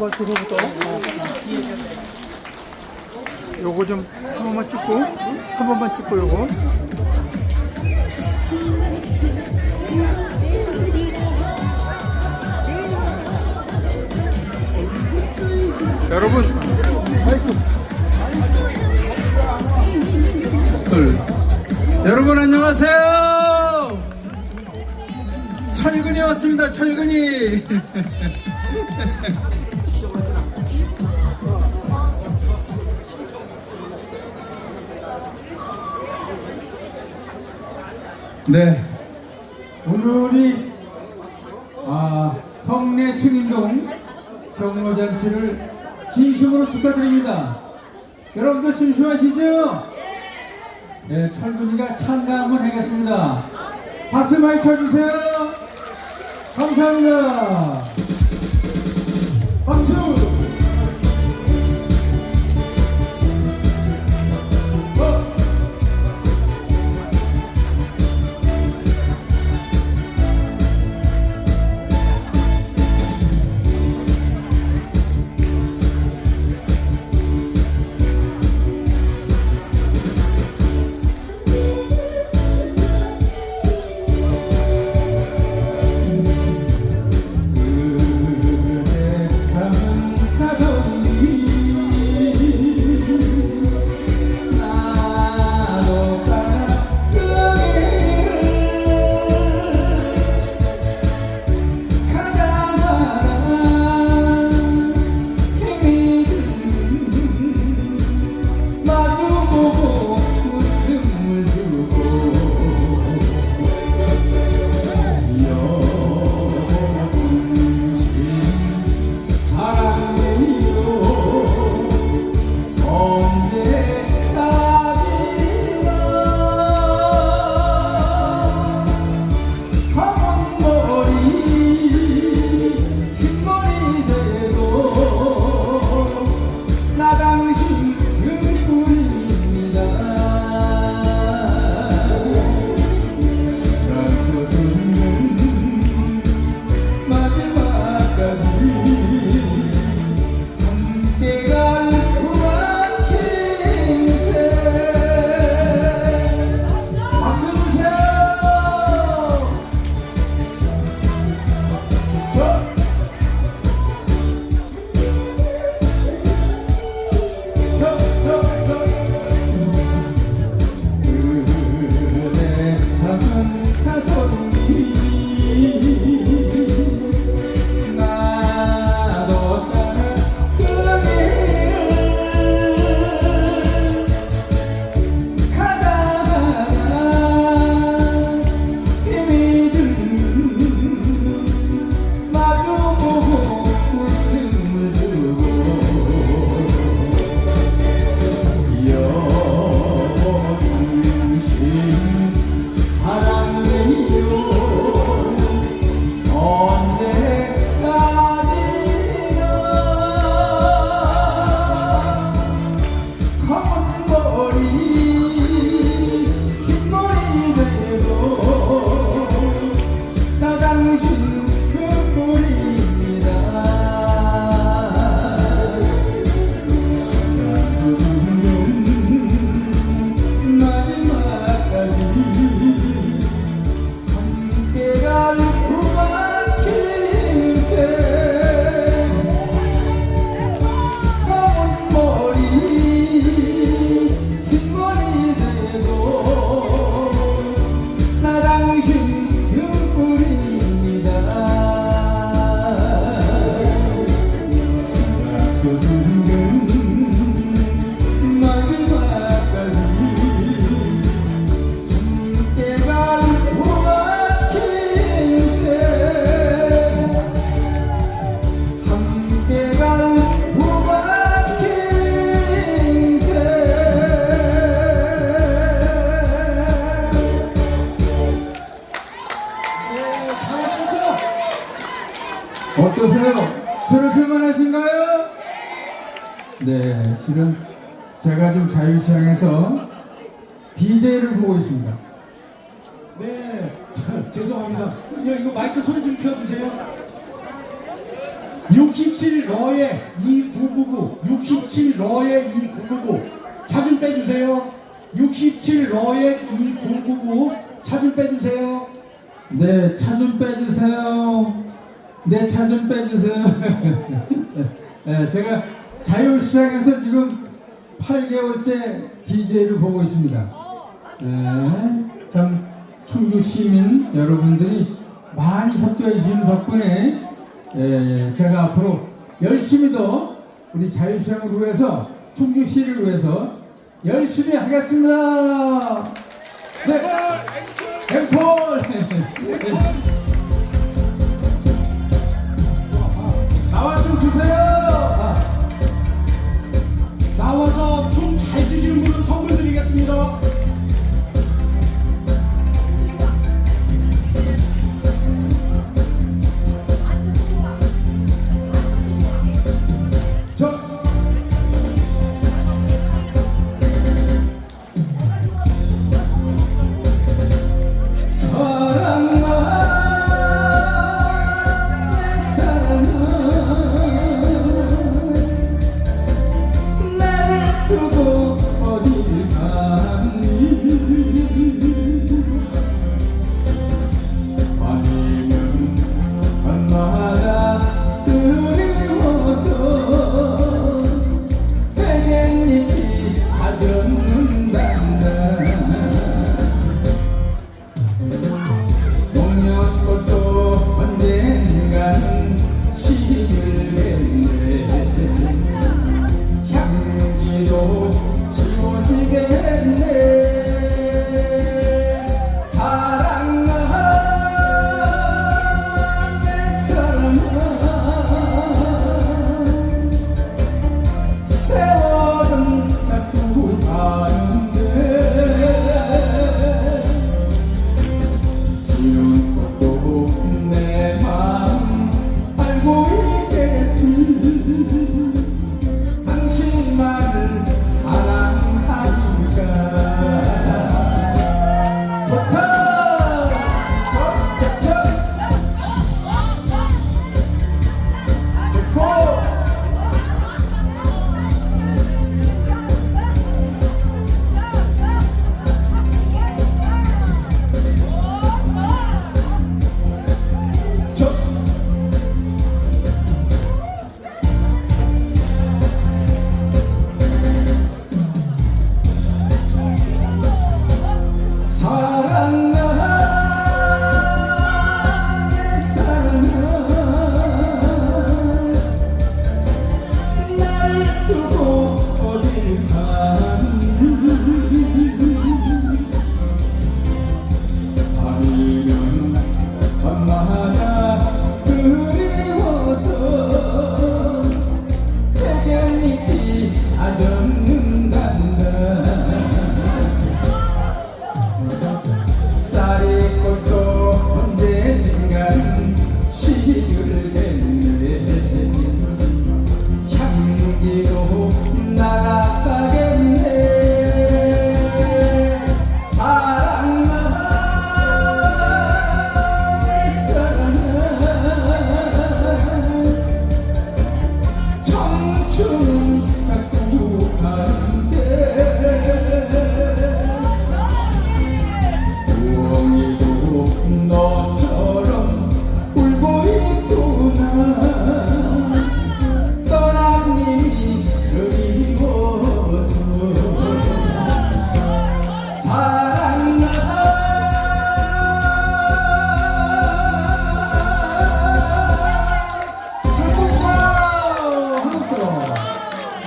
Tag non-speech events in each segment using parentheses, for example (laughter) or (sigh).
두발 두서부터 요거 좀 한 번만 찍고 한 번만 찍고 요거. 여러분 둘. 여러분 안녕하세요. 철근이 왔습니다 (laughs) 철근이. 네. 오늘이 아, 성내 충인동 경로잔치를 진심으로 축하드립니다. 여러분들 심심하시죠? 네, 철분이가 참가 한번 하겠습니다. 박수 많이 쳐주세요. 감사합니다. 박수! 네, 지금 제가 좀 자유시장에서 DJ를 보고 있습니다. 네, 죄송합니다. 야, 이거 마이크 소리 좀 켜주세요. 67 러에 2999, 67 러에 2999, 차좀 빼주세요. 67 러에 2999, 차좀 빼주세요. 네, 차 좀 빼주세요. 네, 차 좀 빼주세요. (laughs) 네, 제가 자유시장에서 지금 8개월째 DJ를 보고 있습니다. 네, 참 충주 시민 여러분들이 많이 협조해 주시는 덕분에 예, 제가 앞으로 열심히 더 우리 자유시장을 위해서 충주시를 위해서 열심히 하겠습니다. 네. 앵콜! 나와 좀 주세요!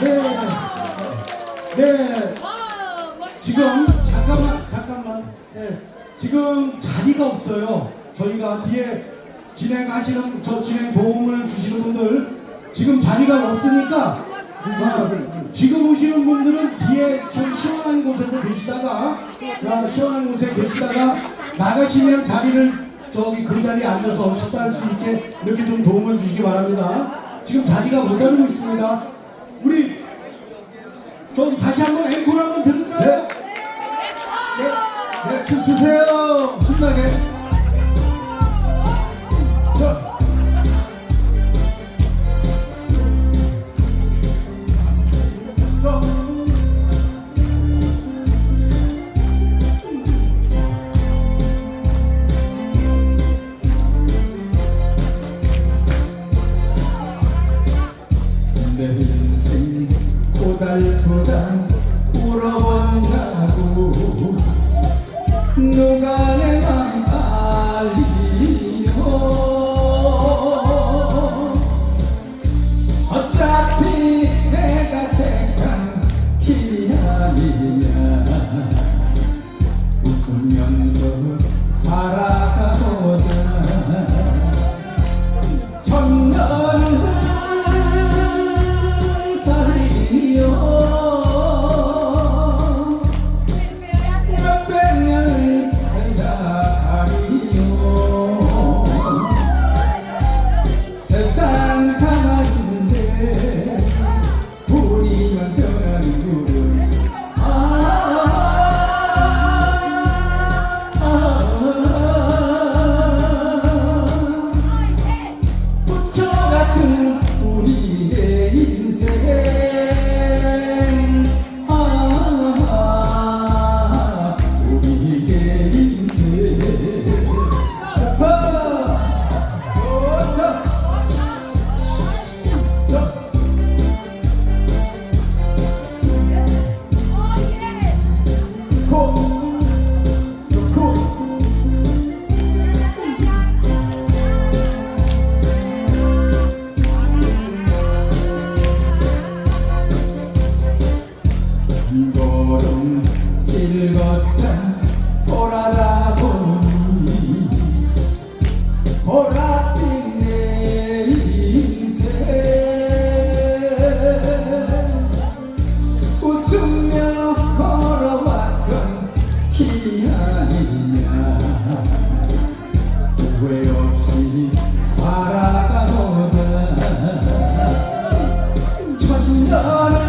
네. 네. 지금 잠깐만 잠깐만. 예, 지금 자리가 없어요. 저희가 뒤에 진행하시는 저 진행 도움을 주시는 분들 지금 자리가 없으니까 아, 지금 오시는 분들은 뒤에 좀 시원한 곳에서 계시다가 아, 시원한 곳에 계시다가 나가시면 자리를 저기 그 자리에 앉아서 식사할 수 있게 이렇게 좀 도움을 주시기 바랍니다. 지금 자리가 못 가지고 있습니다 우리 저기 다시 한번 앵콜 한번 들을까요? 네, 춤 추세요. 신나게. 아니냐. 웃으면서 살아 Lord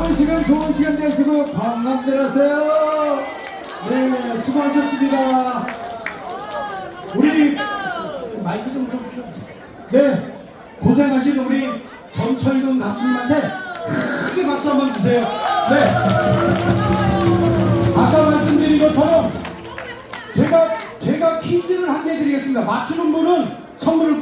남은 시간 좋은 시간 되시고 건강들 하세요. 네, 수고하셨습니다. 우리 마이크 좀 좀. 좀. 네, 고생하신 우리 전철근 가수님한테 크게 박수 한번 주세요. 네. 아까 말씀드린 것처럼 제가 제가 퀴즈를 한 개 드리겠습니다. 맞추는 분은 선물을